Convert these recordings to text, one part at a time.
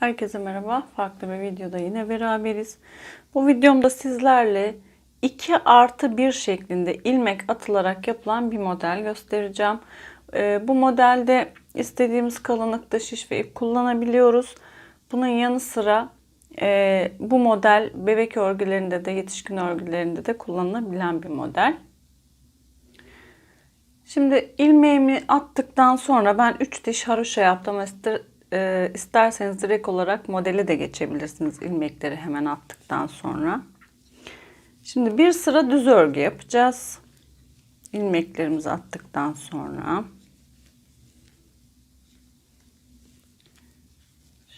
Herkese merhaba. Farklı bir videoda yine beraberiz. Bu videomda sizlerle 2 artı 1 şeklinde ilmek atılarak yapılan bir model göstereceğim. Ee, bu modelde istediğimiz kalınlıkta şiş ve ip kullanabiliyoruz. Bunun yanı sıra e, bu model bebek örgülerinde de yetişkin örgülerinde de kullanılabilen bir model. Şimdi ilmeğimi attıktan sonra ben 3 diş haroşa yaptım. E, isterseniz direkt olarak modele de geçebilirsiniz ilmekleri hemen attıktan sonra. Şimdi bir sıra düz örgü yapacağız. İlmeklerimizi attıktan sonra.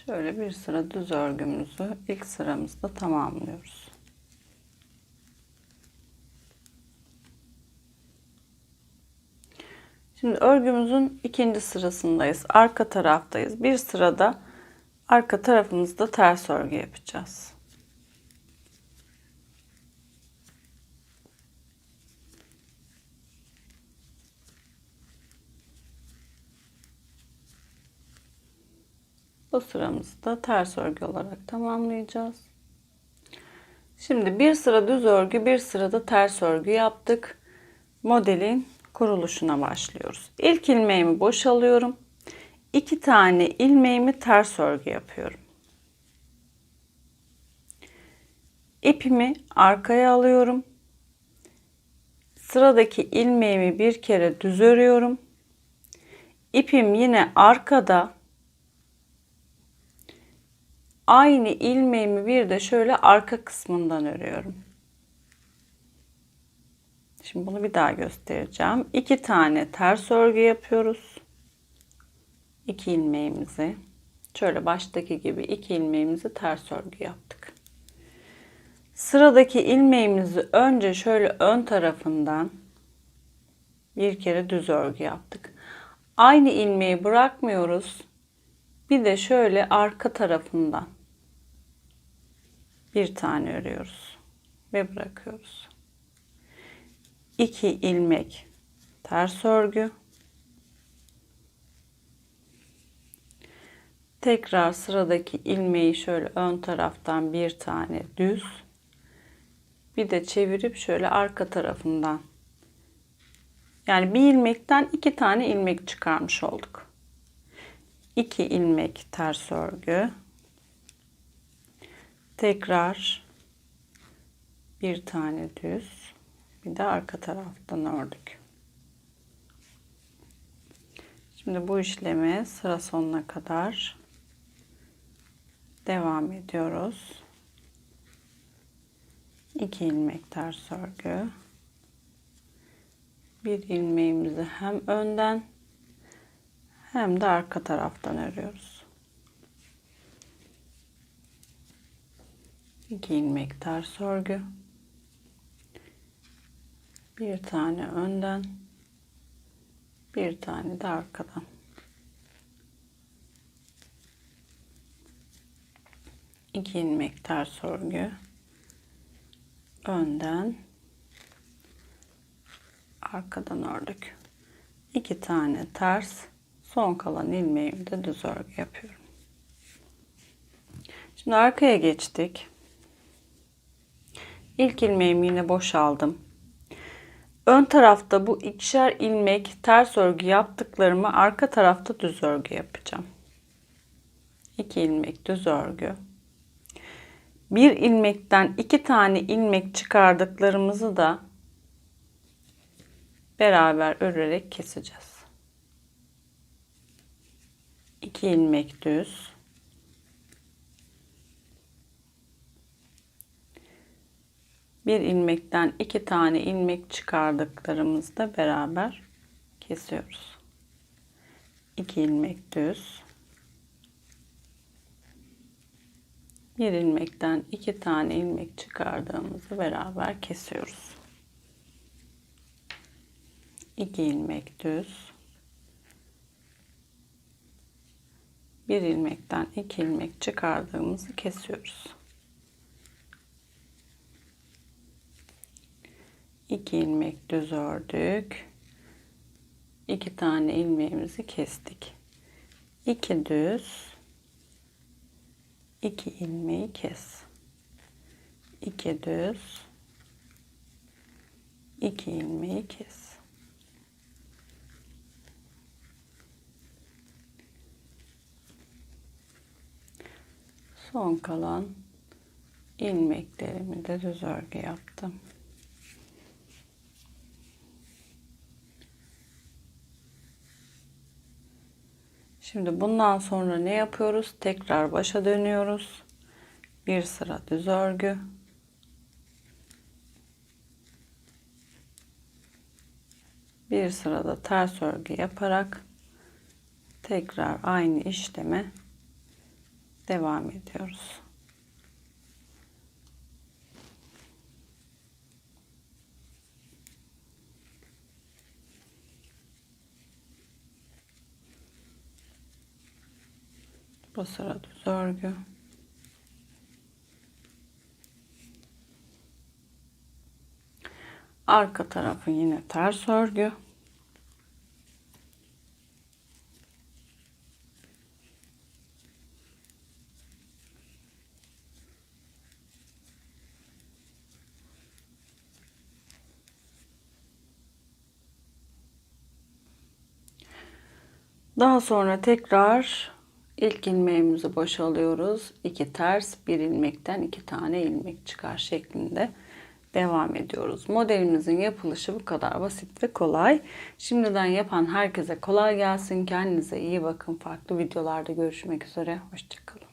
Şöyle bir sıra düz örgümüzü ilk sıramızda tamamlıyoruz. Şimdi örgümüzün ikinci sırasındayız. Arka taraftayız. Bir sırada arka tarafımızda ters örgü yapacağız. Bu sıramızı da ters örgü olarak tamamlayacağız. Şimdi bir sıra düz örgü, bir sırada ters örgü yaptık. Modelin kuruluşuna başlıyoruz. İlk ilmeğimi boşalıyorum. İki tane ilmeğimi ters örgü yapıyorum. İpimi arkaya alıyorum. Sıradaki ilmeğimi bir kere düz örüyorum. İpim yine arkada. Aynı ilmeğimi bir de şöyle arka kısmından örüyorum. Şimdi bunu bir daha göstereceğim. İki tane ters örgü yapıyoruz. İki ilmeğimizi şöyle baştaki gibi iki ilmeğimizi ters örgü yaptık. Sıradaki ilmeğimizi önce şöyle ön tarafından bir kere düz örgü yaptık. Aynı ilmeği bırakmıyoruz. Bir de şöyle arka tarafından bir tane örüyoruz ve bırakıyoruz. 2 ilmek ters örgü. Tekrar sıradaki ilmeği şöyle ön taraftan bir tane düz bir de çevirip şöyle arka tarafından. Yani bir ilmekten iki tane ilmek çıkarmış olduk. 2 ilmek ters örgü. Tekrar bir tane düz bir de arka taraftan ördük. Şimdi bu işlemi sıra sonuna kadar devam ediyoruz. 2 ilmek ters örgü. Bir ilmeğimizi hem önden hem de arka taraftan örüyoruz. 2 ilmek ters örgü bir tane önden bir tane de arkadan. İki ilmek ters örgü önden arkadan ördük. İki tane ters son kalan ilmeğimi de düz örgü yapıyorum. Şimdi arkaya geçtik. İlk ilmeğimi yine boşaldım Ön tarafta bu ikişer ilmek ters örgü yaptıklarımı arka tarafta düz örgü yapacağım. 2 ilmek düz örgü. Bir ilmekten iki tane ilmek çıkardıklarımızı da beraber örerek keseceğiz. 2 ilmek düz. Bir ilmekten iki tane ilmek çıkardıklarımızda beraber kesiyoruz. 2 ilmek düz. Bir ilmekten iki tane ilmek çıkardığımızı beraber kesiyoruz. 2 ilmek düz. Bir ilmekten iki ilmek çıkardığımızı kesiyoruz. 2 ilmek düz ördük. 2 tane ilmeğimizi kestik. 2 düz 2 ilmeği kes. 2 düz. 2 ilmeği kes. Son kalan ilmeklerimi de düz örgü yaptım. Şimdi bundan sonra ne yapıyoruz? Tekrar başa dönüyoruz. Bir sıra düz örgü. Bir sırada ters örgü yaparak tekrar aynı işleme devam ediyoruz. Bu sıra düz örgü. Arka tarafı yine ters örgü. Daha sonra tekrar ilk ilmeğimizi boşalıyoruz. İki ters, bir ilmekten iki tane ilmek çıkar şeklinde devam ediyoruz. Modelimizin yapılışı bu kadar basit ve kolay. Şimdiden yapan herkese kolay gelsin. Kendinize iyi bakın. Farklı videolarda görüşmek üzere. Hoşçakalın.